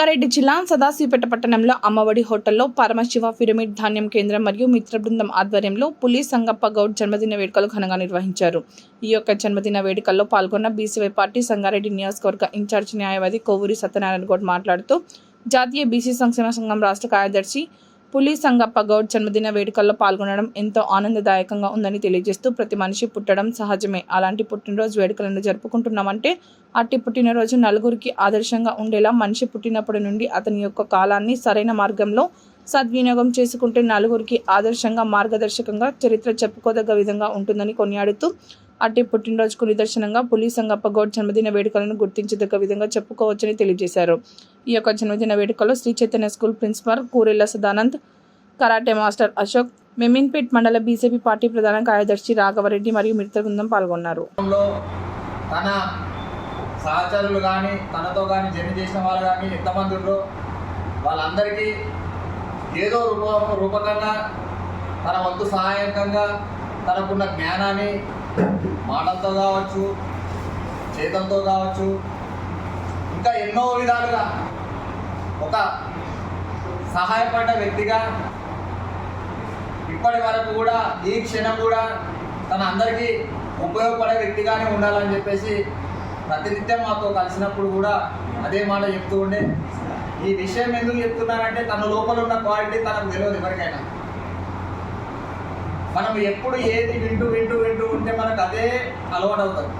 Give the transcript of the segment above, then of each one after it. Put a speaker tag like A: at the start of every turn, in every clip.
A: రంగారెడ్డి జిల్లా సదాశివపేట పట్టణంలో అమ్మఒడి హోటల్లో పరమశివ పిరమిడ్ ధాన్యం కేంద్రం మరియు మిత్ర బృందం ఆధ్వర్యంలో పులి సంగప్ప గౌడ్ జన్మదిన వేడుకలు ఘనంగా నిర్వహించారు. ఈ యొక్క జన్మదిన వేడుకల్లో పాల్గొన్న బీసీవై పార్టీ సంగారెడ్డి నియోజకవర్గ ఇన్ఛార్జ్ న్యాయవాది కొవ్వూరి సత్యనారాయణ గౌడ్ మాట్లాడుతూ జాతీయ బీసీ సంక్షేమ సంఘం రాష్ట్ర కార్యదర్శి పులి సంగప్ప గౌడ్ జన్మదిన వేడుకల్లో పాల్గొనడం ఎంతో ఆనందదాయకంగా ఉందని తెలియజేస్తూ ప్రతి మనిషి పుట్టడం సహజమే. అలాంటి పుట్టినరోజు వేడుకలను జరుపుకుంటున్నామంటే అట్టి పుట్టినరోజు నలుగురికి ఆదర్శంగా ఉండేలా మనిషి పుట్టినప్పటి నుండి అతని యొక్క కాలాన్ని సరైన మార్గంలో సద్వినియోగం చేసుకుంటే నలుగురికి ఆదర్శంగా మార్గదర్శకంగా చరిత్ర చెప్పుకోదగ్గ విధంగా ఉంటుందని కొనియాడుతూ అట్టి పుట్టినరోజుకు నిదర్శనంగా పులి సంగప్ప గౌడ్ జన్మదిన వేడుకలను గుర్తించదగ్గ విధంగా చెప్పుకోవచ్చని తెలియజేశారు. ఈ యొక్క జన్మదిన వేడుకలో Shri Chaitanya school principal Kurella Sadanand karate master Ashok Meminpet మండల బీజేపీ పార్టీ ప్రధాన కార్యదర్శి రాఘవరెడ్డి మరియు మిత్ర బృందం పాల్గొన్నారు.
B: తన సహచరులు కానీ తనతో కానీ జర్నీ చేసిన వాళ్ళు కానీ ఎంతమంది వాళ్ళందరికీ ఏదో రూప రూపకంగా తన వంతు సహాయకంగా తనకున్న జ్ఞానాన్ని మాటలతో కావచ్చు చేతలతో కావచ్చు ఇంకా ఎన్నో విధాలుగా ఒక సహాయపడ్డ వ్యక్తిగా ఇప్పటి వరకు కూడా ఈ క్షణం కూడా తన అందరికీ ఉపయోగపడే వ్యక్తిగానే ఉండాలని చెప్పేసి ప్రతినిత్యం మాతో కలిసినప్పుడు కూడా అదే మాట చెప్తూ ఉండే. ఈ విషయం ఎందుకు చెప్తున్నానంటే తన లోపల ఉన్న క్వాలిటీ తనకు తెలియదు ఎవరికైనా. మనం ఎప్పుడు ఏది వింటూ వింటూ వింటూ ఉంటే మనకు అదే అలవాటు అవుతుంది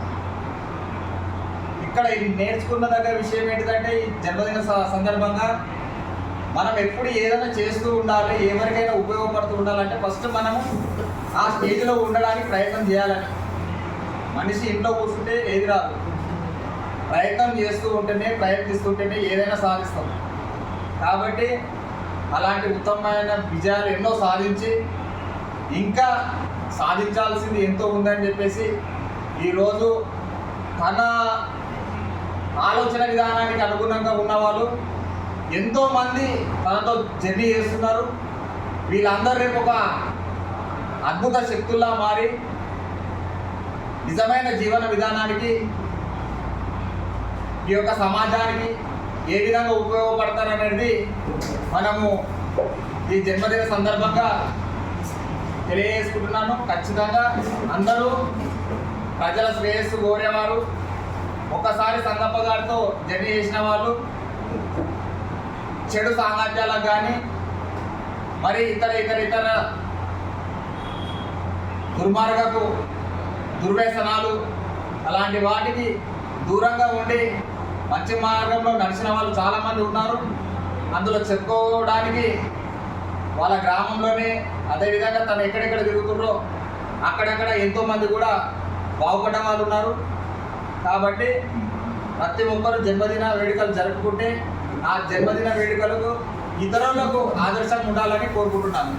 B: ఇక్కడ ఇది నేర్చుకున్న దగ్గర విషయం ఏంటిదంటే ఈ జన్మదిన స- సందర్భంగా మనం ఎప్పుడు ఏదైనా చేస్తూ ఉండాలి ఎవరికైనా ఉపయోగపడుతూ ఉండాలంటే ఫస్ట్ మనము ఆ స్టేజ్లో ఉండడానికి ప్రయత్నం చేయాలని. మనిషి ఇంట్లో కూర్చుంటే ఏది రాదు. ప్రయత్నం చేస్తూ ఉంటేనే ప్రయత్నిస్తుంటేనే ఏదైనా సాధిస్తాం. కాబట్టి అలాంటి ఉత్తమమైన విజయాలు ఎన్నో సాధించి ఇంకా సాధించాల్సింది ఎంతో ఉందని చెప్పేసి ఈరోజు తన ఆలోచన విధానానికి అనుగుణంగా ఉన్నవాళ్ళు ఎంతోమంది తనతో జర్నీ చేస్తున్నారు. వీళ్ళందరూ రేపు ఒక అద్భుత శక్తుల్లా మారి నిజమైన జీవన విధానానికి ఈ యొక్క సమాజానికి ఏ విధంగా ఉపయోగపడతారనేది మనము ఈ జన్మదిన సందర్భంగా తెలియజేసుకుంటున్నాను ఖచ్చితంగా అందరూ ప్రజల శ్రేయస్సు కోరేవారు. ఒకసారి సంగప్ప గారితో జర్నీ చేసిన వాళ్ళు చెడు సామర్థ్యాలకు కానీ మరి ఇతర ఇతర ఇతర దుర్మార్గకు దుర్వ్యసనాలు అలాంటి వాటికి దూరంగా ఉండి మంచి మార్గంలో నడిచిన వాళ్ళు చాలామంది ఉన్నారు. అందులో చెప్పుకోవడానికి వాళ్ళ గ్రామంలోనే అదేవిధంగా తను ఎక్కడెక్కడ తిరుగుతుండ్రో అక్కడక్కడ ఎంతోమంది కూడా బాగుపడ్డ వాళ్ళు ఉన్నారు. కాబట్టి ప్రతి ఒక్కరు జన్మదిన వేడుకలు జరుపుకుంటే ఆ జన్మదిన వేడుకలకు ఇతరులకు ఆదర్శంగా ఉండాలని కోరుకుంటున్నాను.